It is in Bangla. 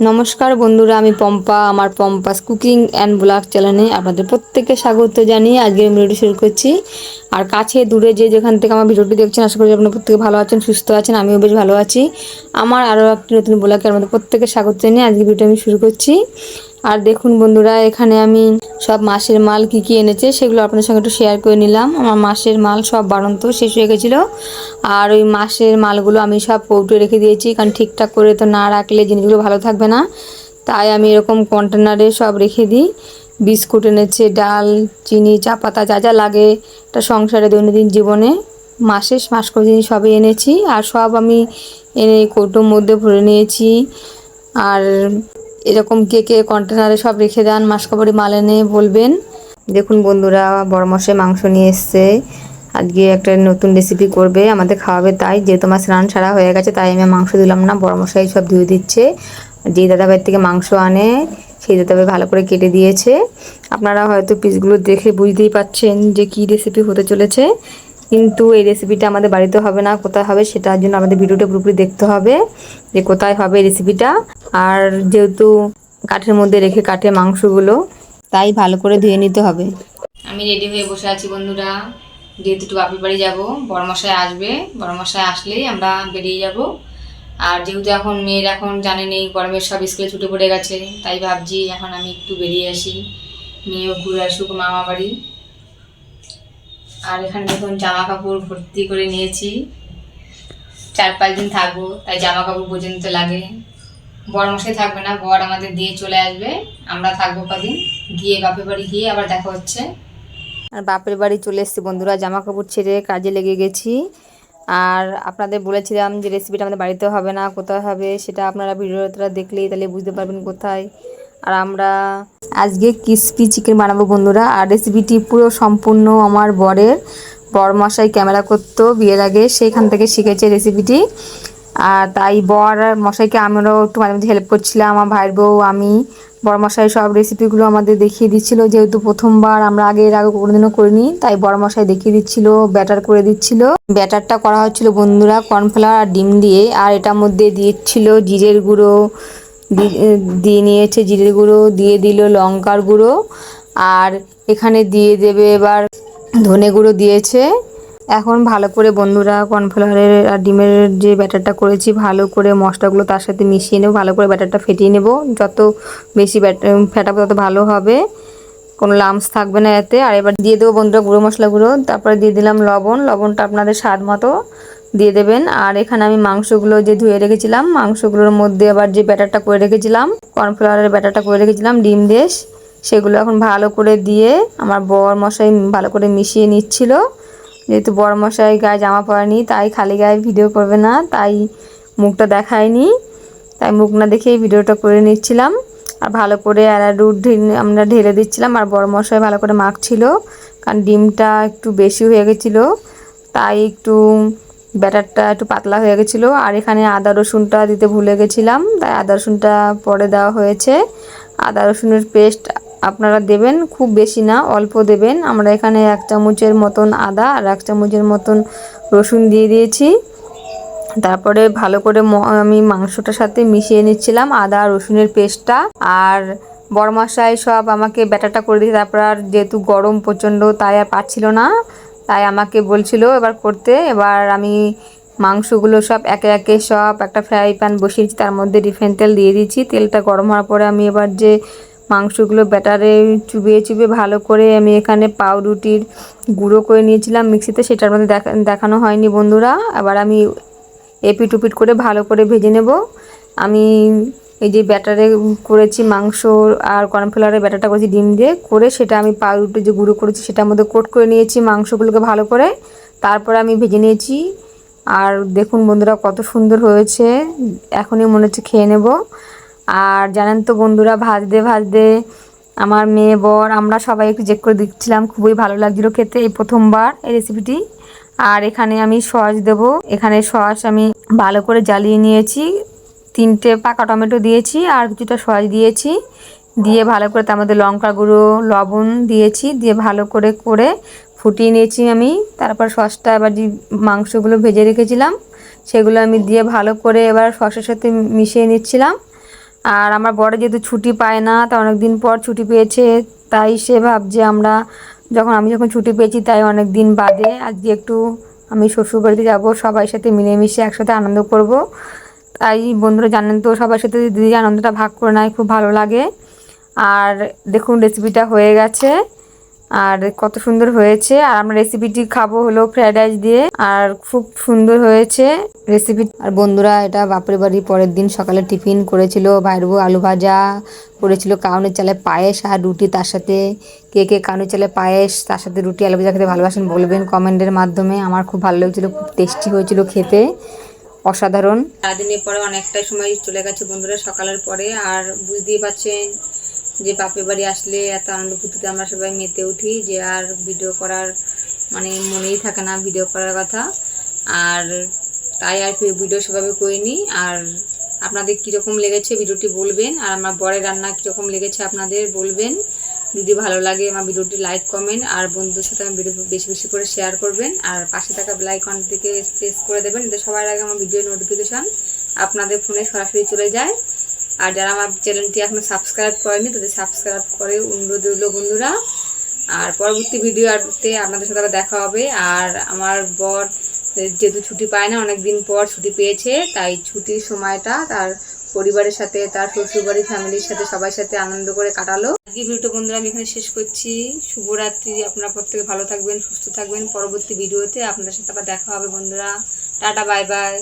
নমস্কার বন্ধুরা, আমি পম্পা। আমার পম্পাস কুকিং অ্যান্ড ব্লগ চ্যানেলে আপনাদের প্রত্যেককে স্বাগত জানিয়ে আজকের ভিডিওটি শুরু করছি। আর কাছে দূরে যে যেখান থেকে আমার ভিডিওটি দেখছেন, আশা করি আপনার প্রত্যেকে ভালো আছেন, সুস্থ আছেন, আমিও বেশ ভালো আছি। আমার আরও একটি নতুন ব্লগে আপনাদের প্রত্যেকের স্বাগত জানিয়ে আজকে ভিডিও আমি শুরু করছি। আর দেখুন বন্ধুরা, এখানে আমি সব মাসের মাল কি কি এনেছে সেগুলো আপনার সঙ্গে একটু শেয়ার করে নিলাম। আমার মাসের মাল সব বাড়ন্ত শেষ হয়ে গেছিল। আর ওই মাসের মালগুলো আমি সব কৌটো রেখে দিয়েছি, কারণ ঠিকঠাক করে তো না রাখলে জিনিসগুলো ভালো থাকবে না। তাই আমি এরকম কন্টেনারে সব রেখে দিই। বিস্কুট এনেছে, ডাল, চিনি, চা পাতা যা যা লাগে একটা সংসারে দৈনন্দিন জীবনে। মাসে মাস করে জিনিস সবই এনেছি, আর সব আমি এনে কৌটোর মধ্যে ভরে নিয়েছি। আর এরকম কে কে কন্টেনারে সব রেখে দেন মাসকাবারি মাল এনে বলবেন। দেখুন বন্ধুরা, বড় মশাই মাংস নিয়ে এসছে। আজকে একটা নতুন রেসিপি করবে, আমাদের খাওয়াবে তাই। যেহেতু আমার স্নান সারা হয়ে গেছে, তাই আমি মাংস দিলাম না, বড় মশাই সব ধুয়ে দিচ্ছে। যে দাদাভাইয়ের থেকে মাংস আনে, সেই দাদাভাই ভালো করে কেটে দিয়েছে। আপনারা হয়তো পিসগুলো দেখে বুঝতেই পাচ্ছেন যে কি রেসিপি হতে চলেছে। কিন্তু এই রেসিপিটা আমাদের বাড়িতে হবে না, কোথায় হবে সেটার জন্য আমাদের ভিডিওটা পুরোপুরি দেখতে হবে যে কোথায় হবে রেসিপিটা আর যেহেতু কাঠের মধ্যে রেখে কাঠে মাংসগুলো, তাই ভালো করে ধুয়ে নিতে হবে। আমি রেডি হয়ে বসে আছি বন্ধুরা। যেহেতু একটু বাপের বাড়ি যাব, বড়মশাই আসবে। বড়মশাই আসলেই আমরা বেরিয়ে যাব। আর যেহেতু এখন মেয়ের এখন জানেন এই গরমের সব স্কুলে ছুটে পড়ে গেছে, তাই ভাবছি এখন আমি একটু বেরিয়ে আসি। মেয়েও ঘুরে আসুক মামা বাড়ি। আর এখানে দেখুন জামা কাপড় ভর্তি করে নিয়েছি। চার পাঁচ দিন থাকব, তাই জামা কাপড় পর্যন্ত লাগে। বর মশাই থাকবে না, বর আমাদের দিয়ে চলে আসবে। আমরা থাকব কদিন, গিয়ে বাপের বাড়ি গিয়ে আবার দেখা হচ্ছে। আর বাপের বাড়ি চলে এসেছি বন্ধুরা, জামা কাপড় ছেড়ে কাজে লেগে গেছি। আর আপনাদের বলেছিলাম যে রেসিপিটা আমাদের বাড়িতে হবে না, কোথায় হবে সেটা আপনারা ভিডিওটা দেখলেই তাহলে বুঝতে পারবেন কোথায়। আর আমরা আজকে ক্রিসপি চিকেন বানাবো বন্ধুরা। আর রেসিপিটি পুরো সম্পূর্ণ আমার বরের। বর মশাই ক্যামেরা করতো বিয়ের আগে, সেইখান থেকে শিখেছে রেসিপিটি আর তাই বর মশাইকে আমরাও একটু মাঝে মাঝে হেল্প করছিলাম, আমার ভাইয়ের বউ, আমি। বড় মশাই সব রেসিপিগুলো আমাদের দেখিয়ে দিচ্ছিল। যেহেতু প্রথমবার আমরা আগে এর আগে কোনোদিনও করিনি, তাই বড় মশাই দেখিয়ে দিচ্ছিল ব্যাটার করে দিচ্ছিল। ব্যাটারটা করা হচ্ছিল বন্ধুরা কর্নফ্লাওয়ার আর ডিম দিয়ে। আর এটার মধ্যে দিচ্ছিল জিরের গুঁড়ো দিয়ে নিয়েছে জিরে গুঁড়ো, দিয়ে দিল লঙ্কার গুঁড়ো, আর এখানে দিয়ে দেবে এবার ধনে গুঁড়ো দিয়েছে। এখন ভালো করে বন্ধুরা কর্নফ্লাওয়ারের আর ডিমের যে ব্যাটারটা করেছি, ভালো করে মশলাগুলো তার সাথে মিশিয়ে নেব, ভালো করে ব্যাটারটা ফেটিয়ে নেব। যত বেশি ব্যাটার ফেটাবো তত ভালো হবে। কোনো লামস থাকবে না এতে। আর এবার দিয়ে দেবো বন্ধুরা গুঁড়ো মশলা গুঁড়ো। তারপরে দিয়ে দিলাম লবণ। লবণটা আপনাদের স্বাদ মতো দিয়ে দেবেন। আর এখানে আমি মাংসগুলো যে ধুয়ে রেখেছিলাম, মাংসগুলোর মধ্যে আবার যে ব্যাটারটা করে রেখেছিলাম, কর্নফ্লাওয়ারের ব্যাটারটা করে রেখেছিলাম, ডিম দেশ, সেগুলো এখন ভালো করে দিয়ে আমার বর মশাই ভালো করে মিশিয়ে নিচ্ছিল। যেহেতু বড় মশাই গায়ে জামা পরেনি, তাই খালি গায়ে ভিডিও করবে না, তাই মুখটা দেখায়নি। তাই মুখ না দেখেই ভিডিওটা করে নিচ্ছিলাম। আর ভালো করে অ্যারারুট আমরা ঢেলে দিচ্ছিলাম। আর বড় মশাই ভালো করে মাখছিল, কারণ ডিমটা একটু বেশি হয়ে গেছিল, তাই একটু ব্যাটারটা একটু পাতলা হয়ে গেছিল। আর এখানে আদা রসুনটা দিতে ভুলে গেছিলাম, তাই আদা রসুনটা পরে দেওয়া হয়েছে। আদা রসুনের পেস্ট আপনারা দেবেন, খুব বেশি না, অল্প দেবেন। আমরা এখানে এক চামচের মতন আদা আর এক চামচের মতন রসুন দিয়ে দিয়েছি। তারপরে ভালো করে আমি মাংসটার সাথে মিশিয়ে নিচ্ছিলাম, আদা, রসুনের পেস্টটা। আর বড় মশাই সব আমাকে ব্যাটারটা করে দিয়েছে, তারপর আর যেহেতু গরম প্রচণ্ড, তাই আর পাচ্ছিল না। তাই আমাকে বলছিল এবার করতে, এবার আমি মাংসগুলো সব একে একে সব একটা ফ্রাই প্যান বসিয়েছি তার মধ্যে রিফাইন তেল দিয়ে দিয়েছি। তেলটা গরম হওয়ার পরে আমি এবার যে মাংসগুলো ব্যাটারে চুবিয়ে চুবিয়ে ভালো করে আমি এখানে পাউরুটির গুঁড়ো করে নিয়েছিলাম মিক্সিতে, সেটার মধ্যে দেখানো হয়নি বন্ধুরা। আবার আমি এপিট উপিট করে ভালো করে ভেজে নেব। আমি এই যে ব্যাটারে করেছি মাংস আর কর্নফ্লাওয়ারের ব্যাটারটা করেছি ডিম দিয়ে, করে সেটা আমি পাউরুটি যে গুঁড়ো করেছি সেটার মধ্যে কোট করে নিয়েছি মাংসগুলোকে ভালো করে। তারপরে আমি ভেজে নিয়েছি। আর দেখুন বন্ধুরা কত সুন্দর হয়েছে, এখনই মনে হচ্ছে খেয়ে নেব। আর জানেন তো বন্ধুরা ভাজতে ভাজতে আমার মেয়ে বর, আমরা সবাই একটু চেক করে দিচ্ছিলাম খুবই ভালো লাগছিল খেতে এই প্রথমবার এই রেসিপিটি আর এখানে আমি সস দেব। এখানে সস আমি ভালো করে জ্বালিয়ে নিয়েছি। তিনটে পাকা টমেটো দিয়েছি আর কিছুটা সস দিয়েছি। দিয়ে ভালো করে তার মধ্যে লঙ্কা গুঁড়ো, লবণ দিয়েছি। দিয়ে ভালো করে করে ফুটিয়ে নিয়েছি আমি। তারপর সসটা এবার যে মাংসগুলো ভেজে রেখেছিলাম, সেগুলো আমি দিয়ে ভালো করে এবার সসের সাথে মিশিয়ে নিচ্ছিলাম। আর আমার বড় যেহেতু ছুটি পায় না, তা অনেক দিন পর ছুটি পেয়েছে, তাই সে ভাবছে আমরা যখন আমি যখন ছুটি পেয়েছি তাই অনেক দিন বাদে আজকে একটু আমি শ্বশুর বাড়িতে যাব, সবার সাথে মিলেমিশে একসাথে আনন্দ করব। তাই বন্ধুরা জানেন তো, সবার সাথে দিদি আনন্দটা ভাগ করে নেয় খুব ভালো লাগে। আর দেখুন রেসিপিটা হয়ে গেছে। আর কত সুন্দর হয়েছে। আর আমরা রেসিপিটি খাব হলো ফ্রাইড রাইস দিয়ে। আর খুব সুন্দর হয়েছে রেসিপি আর বন্ধুরা, এটা বাপরে বাড়ি পরের দিন সকালে টিফিন করেছিল বাইরবু আলু ভাজা, করেছিল কাউনের চালে পায়েস আর রুটি তার সাথে। কে কে কাউনের চালে পায়েস, তার সাথে রুটি, আলু ভাজা খেতে ভালোবাসেন বলবেন কমেন্টের মাধ্যমে। আমার খুব ভালো লেগেছিল, খুব টেস্টি হয়েছিল খেতে। অসাধারণ। সারাদিনের পরে অনেকটা সময় চলে গেছে বন্ধুরা সকালের পরে। আর বুঝতেই পারছেন যে বাপের বাড়ি আসলে এত ফুর্তিতে আমরা সবাই মেতে উঠি যে আর ভিডিও করার মানে মনেই থাকে না ভিডিও করার কথা। আর তাই আর ভিডিও সেভাবে করিনি। আর আপনাদের কীরকম লেগেছে ভিডিওটি বলবেন? আর আমার বরের রান্না কীরকম লেগেছে আপনাদের বলবেন? যদি ভালো লাগে আমার ভিডিওটি লাইক কমেন্ট আর বন্ধুদের সাথে আমার ভিডিও বেশি বেশি করে শেয়ার করবেন। আর পাশে থাকা বেলাইকন থেকে প্রেস করে দেবেন। এতে সবার আগে আমার ভিডিও নোটিফিকেশন আপনাদের ফোনে সরাসরি চলে যায়। আর যারা আমার চ্যানেলটি এখনও সাবস্ক্রাইব করেনি, তাদের সাবস্ক্রাইব করে অনুরোধ রইল বন্ধুরা। আর পরবর্তী ভিডিও ভিডিওতে আপনাদের সাথে দেখা হবে। আর আমার বর যেহেতু ছুটি পায় না অনেক দিন পর ছুটি পেয়েছে, তাই ছুটির সময়টা তার পরিবারের সাথে, তার শ্বশুরবাড়ি ফ্যামিলির সাথে, সবার সাথে আনন্দ করে কাটালো। আজকে ভিডিওটা বন্ধুরা আমি এখানে শেষ করছি। শুভরাত্রি, আপনারা প্রত্যেকে ভালো থাকবেন, সুস্থ থাকবেন। পরবর্তী ভিডিওতে আপনাদের সাথে আবার দেখা হবে বন্ধুরা। Tata, bye bye.